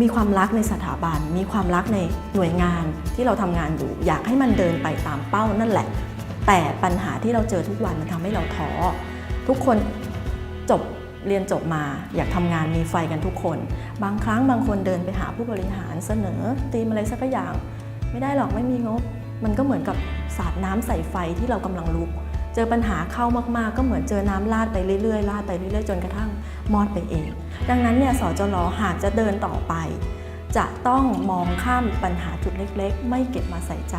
มีความรักในสถาบัน มีความรักในหน่วยงานที่เราทำงานอยู่ อยากให้มันเดินไปตามเป้านั่นแหละ แต่ปัญหาที่เราเจอทุกวันมันทำให้เราท้อทุกคนจบเรียนจบมาอยากทำงานมีไฟกันทุกคน บางครั้งบางคนเดินไปหาผู้บริหารเสนอตีมอะไรสักอย่าง ไม่ได้หรอกไม่มีงบ มันก็เหมือนกับสาดน้ำใส่ไฟที่เรากำลังลุก เจอปัญหาเข้ามากๆ ก็เหมือนเจอน้ำลาดไปเรื่อยๆลาดไปเรื่อยๆจนกระทั่งมอดไปเอง ดังนั้นเนี่ยสจลหากจะเดินต่อไป จะต้องมองข้ามปัญหาจุดเล็กๆ ไม่เก็บมาใส่ใจ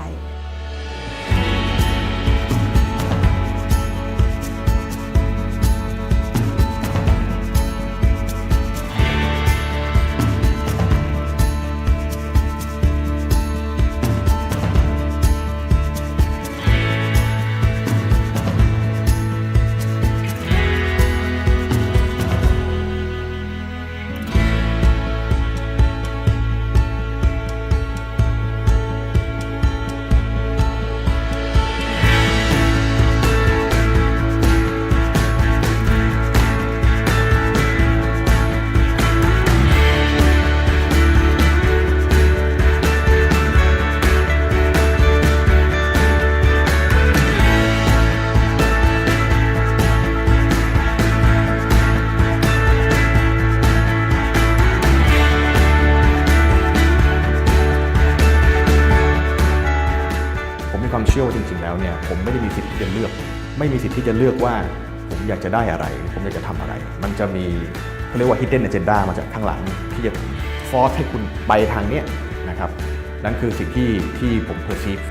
ผมมีความเชื่อว่าจริงๆแล้วเนี่ยผมไม่ได้มีสิทธิ์ที่จะเลือก ไม่มีสิทธิ์ที่จะเลือกว่า ผมอยากจะได้อะไร ผมอยากจะทำอะไร มันจะมีเขาเรียกว่า hidden agenda มาจากข้างหลังที่จะฟอร์สให้คุณไปทางเนี้ยนะครับนั่นคือสิ่งที่ที่ผม perceive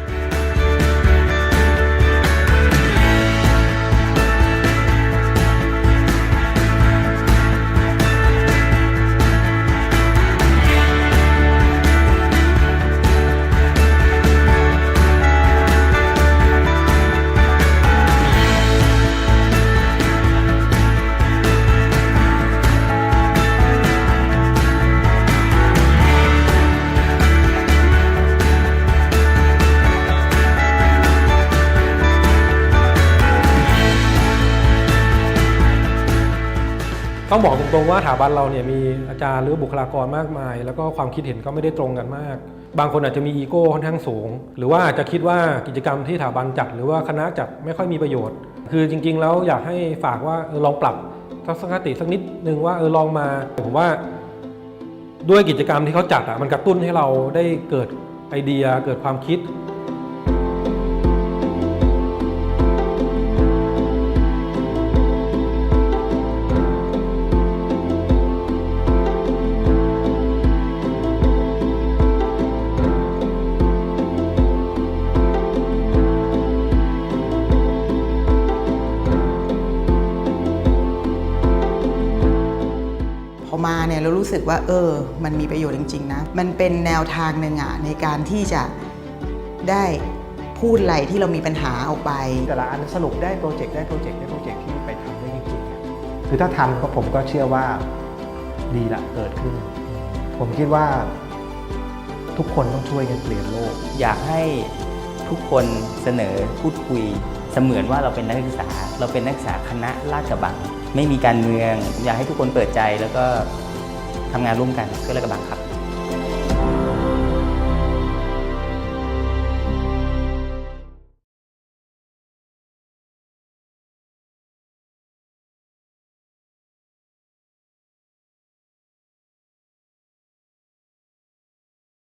ต้องบอกตรงๆว่าสถาบันเราเนี่ยมีอาจารย์หรือบุคลากรมากมาย แล้วก็ความคิดเห็นก็ไม่ได้ตรงกันมาก บางคนอาจจะมีอีโก้ค่อนข้างสูง หรือว่าอาจจะคิดว่ากิจกรรมที่สถาบันจัด หรือว่าคณะจัดไม่ค่อยมีประโยชน์ คือจริง ๆ แล้วอยากให้ฝากว่าออลองปรับทัศนคติสักนิดนึงว่าเออลองมาผมว่า ด้วยกิจกรรมที่เขาจัดอะมันกระตุ้นให้เราได้เกิดไอเดียเกิดความคิด รารู้สึกว่า เออ มันมีประโยชน์จริง ๆ นะ มันเป็นแนวทางหนึ่งอะในการที่จะได้พูดอะไรที่เรามีปัญหาออกไป แต่ละอันสรุปได้โปรเจกต์ได้โปรเจกต์ได้โปรเจกต์ที่ไปทำได้จริงๆอะคือถ้าทำก็ผมก็เชื่อว่าดีละเกิดขึ้น ผมคิดว่า ทุกคนต้องช่วยกันเปลี่ยนโลก อยากให้ทุกคนเสนอพูดคุยเสมือนว่าเราเป็นนักศึกษา เราเป็นนักศึกษาคณะราชกระบัง ไม่มีการเมือง อยากให้ทุกคนเปิดใจแล้วก็ ทำงานร่วมกันเพื่อราชกระบังครับ